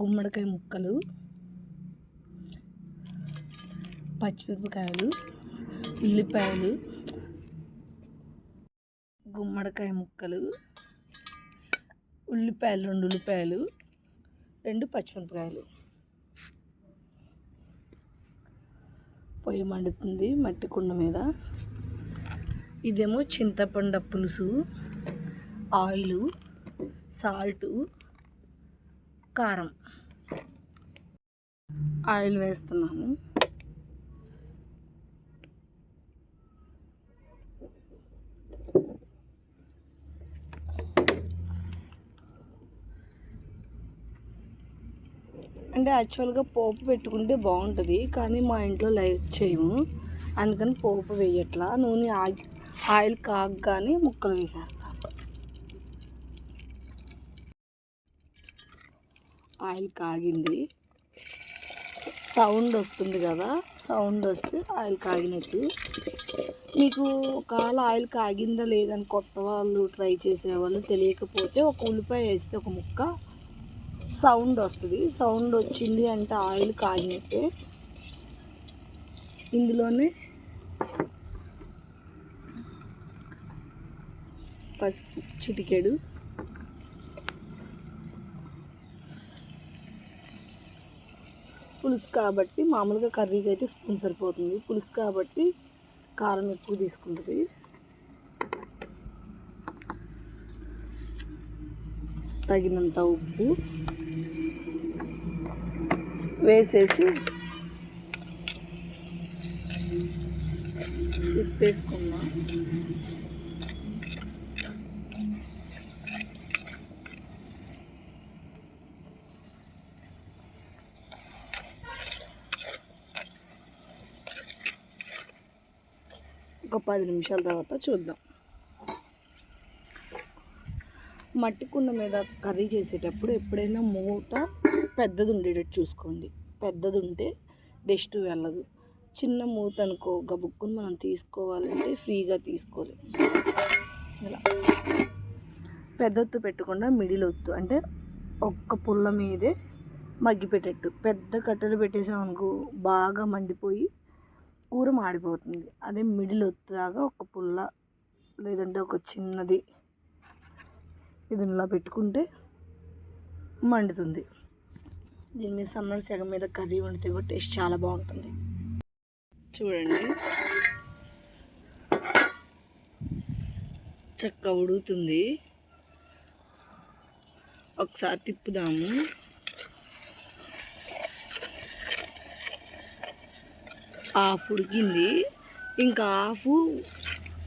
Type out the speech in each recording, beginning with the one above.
గుమ్మడికాయ ముక్కలు పచ్చిమిరపకాయలు ఉల్లిపాయలు గుమ్మడికాయ ముక్కలు ఉల్లిపాయలు రెండు ఉల్లిపాయలు రెండు పచ్చిమిరపకాయలు. పొయ్యి మండుతుంది మట్టి కుండ మీద. ఇదేమో చింతపండు పులుసు ఆయిలు సాల్టు కారం. ఆయిల్ వేస్తున్నాను అంటే యాక్చువల్గా పోపు పెట్టుకుంటే బాగుంటుంది కానీ మా ఇంట్లో లైక్ చేయము. అందుకని పోపు వేయట్లా. నూనె ఆగి ఆయిల్ కాగగానే ముక్కలు వేసేస్తాను ఆయిల్ కాగింది. సౌండ్ వస్తుంది కదా సౌండ్ వస్తే ఆయిల్ కాగినట్టు. మీకు ఒకవేళ ఆయిల్ కాగిందా లేదని కొత్త వాళ్ళు ట్రై చేసేవాళ్ళు తెలియకపోతే ఒక ఉల్లిపాయ వేస్తే ఒక ముక్క సౌండ్ వస్తుంది. సౌండ్ వచ్చింది అంటే ఆయిల్ కాగినట్టే. ఇందులోనే పసుపు చిటికెడు. పులుసు కాబట్టి మామూలుగా కర్రీకి అయితే స్పూన్ సరిపోతుంది. పులుసు కాబట్టి కారం ఎక్కువ తీసుకుంటుంది. తగినంత ఉప్పు వేసేసి తిప్పేసుకుందాం ఒక పది నిమిషాల తర్వాత చూద్దాం. మట్టి కుండ మీద కర్రీ చేసేటప్పుడు ఎప్పుడైనా మూత పెద్దది ఉండేటట్టు చూసుకోండి. పెద్దది ఉంటే డస్ట్ వెళ్ళదు. చిన్న మూత అనుకో గబుక్కుని మనం తీసుకోవాలంటే ఫ్రీగా తీసుకోలేం ఇలా. పెద్దొత్తు పెట్టకుండా మిడిల్ ఒత్తు అంటే ఒక్క పుల్ల మీదే మగ్గిపెట్టేట్టు పెద్ద కట్టెలు పెట్టేసామనుకో బాగా మండిపోయి కూర మాడిపోతుంది. అదే మిడిల్ ఒత్తులాగా ఒక పుల్ల లేదంటే ఒక చిన్నది ఇది ఇలా పెట్టుకుంటే మండుతుంది. దీని మీద సన్నటి సెగ మీద కర్రీ వండితే కూడా టేస్ట్ చాలా బాగుంటుంది. చూడండి. చక్క ఉడుకుతుంది. ఒకసారి తిప్పుదాము. హాఫ్ ఉడికింది ఇంకా హాఫ్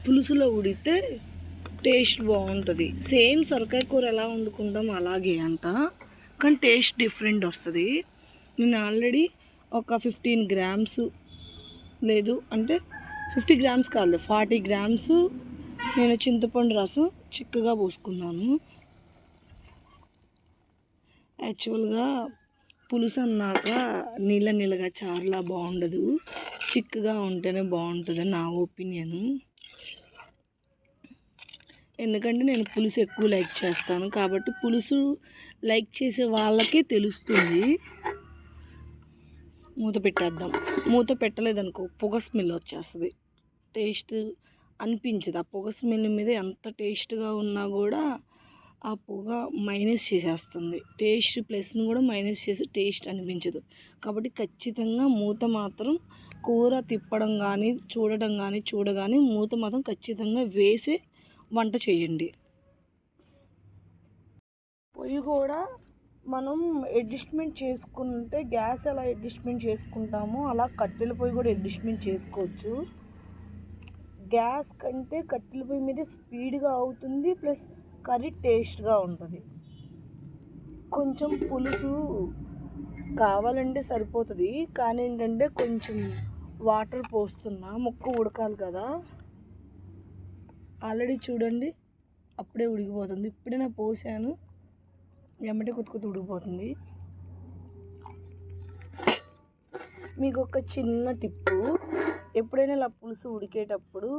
పులుసులో ఉడితే టేస్ట్ బాగుంటుంది. సేమ్ సొరకాయ కూర ఎలా వండుకుంటాం అలాగే అంట. కానీ టేస్ట్ డిఫరెంట్ వస్తుంది. నేను ఆల్రెడీ ఒక ఫిఫ్టీన్ గ్రామ్స్ లేదు అంటే ఫిఫ్టీ గ్రామ్స్ కాదు ఫార్టీ గ్రామ్స్ నేను చింతపండు రసం చిక్కగా పోసుకున్నాను. యాక్చువల్గా పులుసు అన్నాక నీళ్ళ నీళ్ళగా చారులా బాగుండదు. చిక్కగా ఉంటేనే బాగుంటుంది నా ఒపీనియన్. ఎందుకంటే నేను పులుసు ఎక్కువ లైక్ చేస్తాను కాబట్టి పులుసు లైక్ చేసే వాళ్ళకే తెలుస్తుంది. మూత పెట్టేద్దాం. మూత పెట్టలేదనుకో పొగ స్మెల్ వచ్చేస్తుంది. టేస్ట్ అనిపించదు. ఆ పొగ స్మెల్ మీద ఎంత టేస్ట్గా ఉన్నా కూడా ఆ పొగ మైనస్ చేసేస్తుంది. టేస్ట్ ప్లస్ని కూడా మైనస్ చేసి టేస్ట్ అనిపించదు. కాబట్టి ఖచ్చితంగా మూత మాత్రం కూర తిప్పడం కానీ చూడడం కానీ చూడగానే మూత మాత్రం ఖచ్చితంగా వేసి వంట చేయండి. పొయ్యి కూడా మనం అడ్జస్ట్మెంట్ చేసుకుంటే గ్యాస్ ఎలా అడ్జస్ట్మెంట్ చేసుకుంటామో అలా కట్టెల పొయ్యి కూడా అడ్జస్ట్మెంట్ చేసుకోవచ్చు. గ్యాస్ కంటే కట్టెల పొయ్యి మీద స్పీడ్గా అవుతుంది ప్లస్ కర్రీ టేస్ట్గా ఉంటుంది. కొంచెం పులుసు కావాలంటే సరిపోతుంది కానీ ఏంటంటే కొంచెం వాటర్ పోస్తున్నా ముక్క ఉడకాలి కదా. ఆల్రెడీ చూడండి అప్పుడే ఉడికిపోతుంది. ఇప్పుడే నేను పోసాను ఎమ్మటే కొత్త కొత్త ఉడికిపోతుంది. మీకు ఒక చిన్న టిప్పు ఎప్పుడైనా ఇలా పులుసు ఉడికేటప్పుడు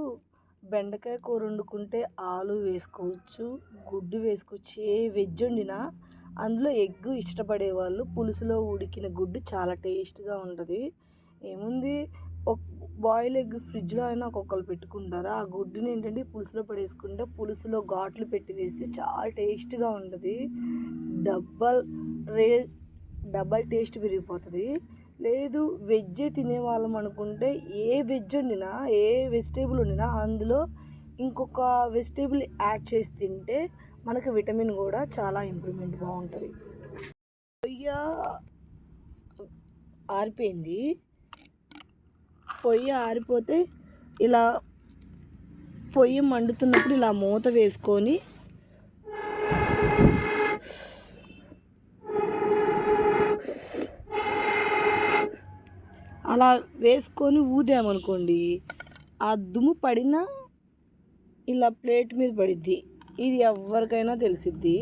బెండకాయ కూర వండుకుంటే ఆలు వేసుకోవచ్చు గుడ్డు వేసుకోవచ్చు ఏ వెజ్ వండినా అందులో ఎగ్ ఇష్టపడే వాళ్ళు పులుసులో ఉడికిన గుడ్డు చాలా టేస్ట్గా ఉంటుంది. ఏముంది? బాయిల్ ఎగ్ ఫ్రిడ్జ్లో అయినా ఒక్కొక్కరు పెట్టుకుంటారా? ఆ గుడ్డుని ఏంటంటే పులుసులో పడేసుకుంటే పులుసులో ఘాట్లు పెట్టి వేస్తే చాలా టేస్ట్గా ఉంటుంది. డబ్బల్ రే డబల్ టేస్ట్ పెరిగిపోతుంది. లేదు వెజ్జే తినేవాళ్ళం అనుకుంటే ఏ వెజ్ వండినా ఏ వెజిటేబుల్ వండినా అందులో ఇంకొక వెజిటేబుల్ యాడ్ చేసి తింటే మనకి విటమిన్ కూడా చాలా ఇంప్రూవ్మెంట్ బాగుంటుంది. రొయ్య ఆరిపోయింది. పొయ్యి ఆరిపోతే ఇలా పొయ్యి మండుతున్నప్పుడు ఇలా మూత వేసుకొని అలా వేసుకొని ఊదామనుకోండి ఆ దుమ్ము పడినా ఇలా ప్లేట్ మీద పడిద్ది. ఇది ఎవరికైనా తెలిసిద్ది.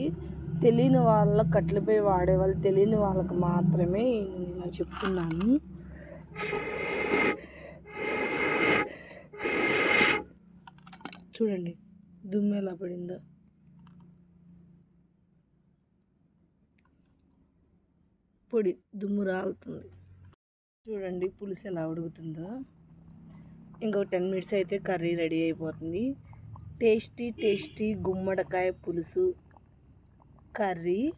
తెలియని వాళ్ళ కట్టెలపై వాడే వాళ్ళు తెలియని వాళ్ళకి మాత్రమే నేను ఇలా చెప్తున్నాను. చూడండి దుమ్ము ఎలా పడిందో. పొడి దుమ్ము రాలుతుంది. చూడండి పులుసు ఎలా ఉడుకుతుందో. ఇంకో టెన్ మినిట్స్ అయితే కర్రీ రెడీ అయిపోతుంది. టేస్టీ టేస్టీ గుమ్మడికాయ పులుసు కర్రీ.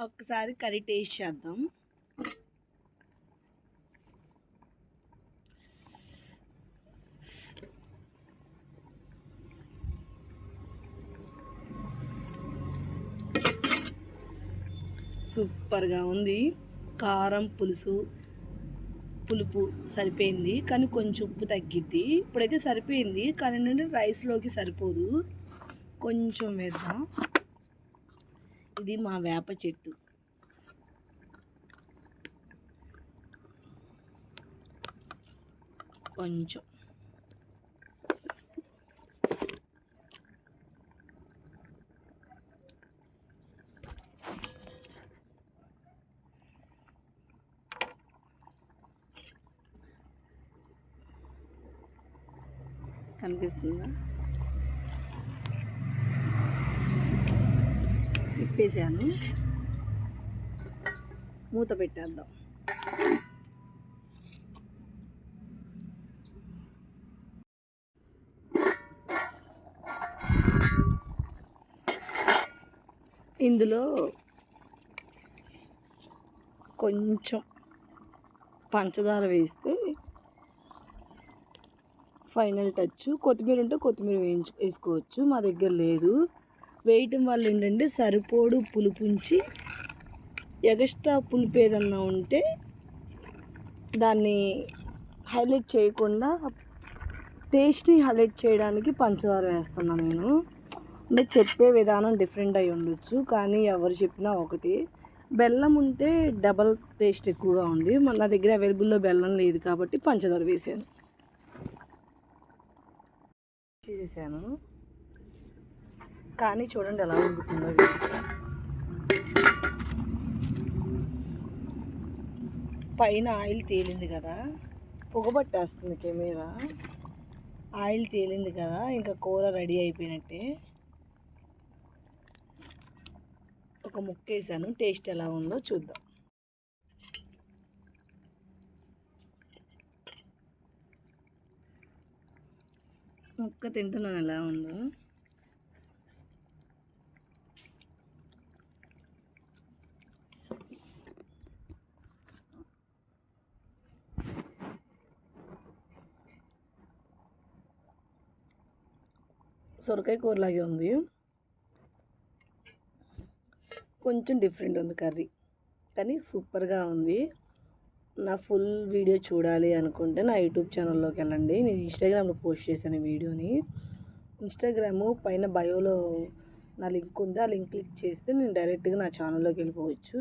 ఒక్కసారి కర్రీ టేస్ట్ చేద్దాం. సూపర్గా ఉంది. కారం పులుసు పులుపు సరిపోయింది. కానీ కొంచెం ఉప్పు తగ్గిద్ది. ఇప్పుడైతే సరిపోయింది. కానీ రైస్లోకి సరిపోదు. కొంచెం వేద్దాం. ఇది మా వేప చెట్టు. కొంచెం. కనిపిస్తుందా? ఇప్పేసాను మూత పెట్టేద్దాం. ఇందులో కొంచెం పంచదార వేస్తే ఫైనల్ టచ్. కొత్తిమీర ఉంటే కొత్తిమీర వేయించు వేసుకోవచ్చు. మా దగ్గర లేదు. వేయటం వల్ల ఏంటంటే సరిపోడు పులుపుంచి ఎగస్ట్రా పులుపు ఏదన్నా ఉంటే దాన్ని హైలైట్ చేయకుండా టేస్ట్ని హైలైట్ చేయడానికి పంచదార వేస్తున్నాను నేను. అంటే చెప్పే విధానం డిఫరెంట్ అయి ఉండొచ్చు కానీ ఎవరు చెప్పినా ఒకటి. బెల్లం ఉంటే డబల్ టేస్ట్ ఎక్కువగా ఉంది. మన నా దగ్గర అవైలబుల్లో బెల్లం లేదు కాబట్టి పంచదార వేసాను. చేశాను కానీ చూడండి ఎలా వండుతుందో పైన ఆయిల్ తేలింది కదా పొగబట్టేస్తుంది కెమెరా. ఆయిల్ తేలింది కదా ఇంకా కూర రెడీ అయిపోయినట్టే. ఒక ముక్క వేసాను టేస్ట్ ఎలా ఉందో చూద్దాం. ముక్క తింటున్నాను ఎలా ఉందో. వంకాయ కూరలాగే ఉంది. కొంచెం డిఫరెంట్ ఉంది కర్రీ. కానీ సూపర్గా ఉంది. నా ఫుల్ వీడియో చూడాలి అనుకుంటే నా యూట్యూబ్ ఛానల్లోకి వెళ్ళండి. నేను ఇన్స్టాగ్రామ్లో పోస్ట్ చేశాను ఈ వీడియోని ఇన్స్టాగ్రాము పైన బయోలో నా లింక్ ఉంది. ఆ లింక్ క్లిక్ చేస్తే నేను డైరెక్ట్గా నా ఛానల్లోకి వెళ్ళిపోవచ్చు.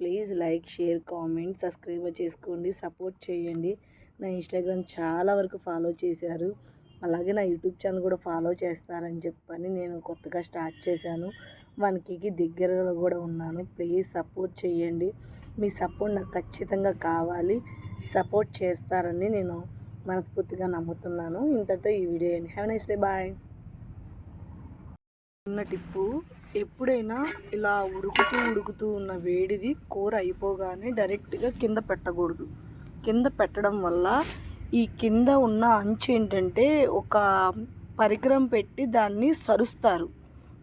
Please like share comment subscribe చేసుకోండి. సపోర్ట్ చేయండి. నా ఇన్స్టాగ్రామ్ చాలా వరకు ఫాలో చేశారు. అలాగే నా యూట్యూబ్ ఛానల్ కూడా ఫాలో చేస్తారని చెప్పని నేను కొత్తగా స్టార్ట్ చేశాను. వన్ కేకి దగ్గరలో కూడా ఉన్నాను. ప్లీజ్ సపోర్ట్ చేయండి. మీ సపోర్ట్ నాకు ఖచ్చితంగా కావాలి. సపోర్ట్ చేస్తారని నేను మనస్ఫూర్తిగా నమ్ముతున్నాను. ఇంతటితో ఈ వీడియో అండి హ్యావ్ నైస్ డే బాయ్ ఉన్న టిప్పు ఎప్పుడైనా ఇలా ఉడుకుతూ ఉడుకుతూ ఉన్న వేడిది కూర అయిపోగానే డైరెక్ట్గా కింద పెట్టకూడదు. కింద పెట్టడం వల్ల ఈ కింద ఉన్న అంచు ఏంటంటే ఒక పరికరం పెట్టి దాన్ని సరుస్తారు.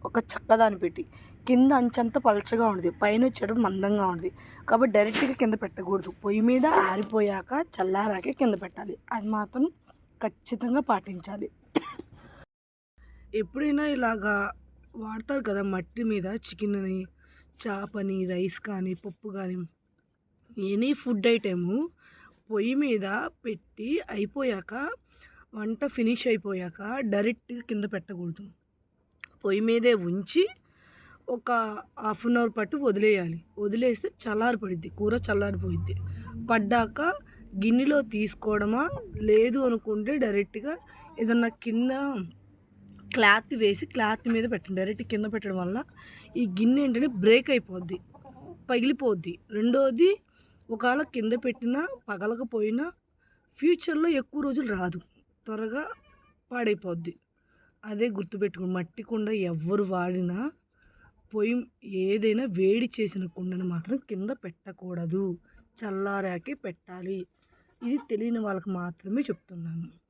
ఒక చక్కదాన్ని పెట్టి. కింద అంచంతా పలచగా ఉంది పైన వచ్చేటప్పుడు మందంగా ఉంది కాబట్టి డైరెక్ట్గా కింద పెట్టకూడదు. పొయ్యి మీద ఆరిపోయాక చల్లారాకే కింద పెట్టాలి. అది మాత్రం ఖచ్చితంగా పాటించాలి. ఎప్పుడైనా ఇలాగా వాడతారు కదా మట్టి మీద చికెన్ని చేపని రైస్ కానీ పప్పు కానీ ఎనీ ఫుడ్ ఐటెము పొయ్యి మీద పెట్టి అయిపోయాక వంట ఫినిష్ అయిపోయాక డైరెక్ట్గా కింద పెట్టకూడదు. పొయ్యి మీదే ఉంచి ఒక హాఫ్ అన్ అవర్ పట్టు వదిలేయాలి. వదిలేస్తే చల్లారిపడిద్ది కూర చల్లారిపోయిద్ది పడ్డాక గిన్నెలో తీసుకోవడమా లేదు అనుకుంటే డైరెక్ట్గా ఏదన్నా కింద క్లాత్ వేసి క్లాత్ మీద పెట్టండి డైరెక్ట్ కింద పెట్టడం వల్ల ఈ గిన్నె ఏంటంటే బ్రేక్ అయిపోద్ది పగిలిపోద్ది. రెండోది ఒకవేళ కింద పెట్టినా పగలకపోయినా ఫ్యూచర్లో ఎక్కువ రోజులు రాదు. త్వరగా పాడైపోద్ది. అదే గుర్తుపెట్టుకుని మట్టి కుండ ఎవరు వాడినా పొయ్యి ఏదైనా వేడి చేసిన కుండను మాత్రం కింద పెట్టకూడదు. చల్లారాకే పెట్టాలి. ఇది తెలియని వాళ్ళకి మాత్రమే చెప్తున్నాను.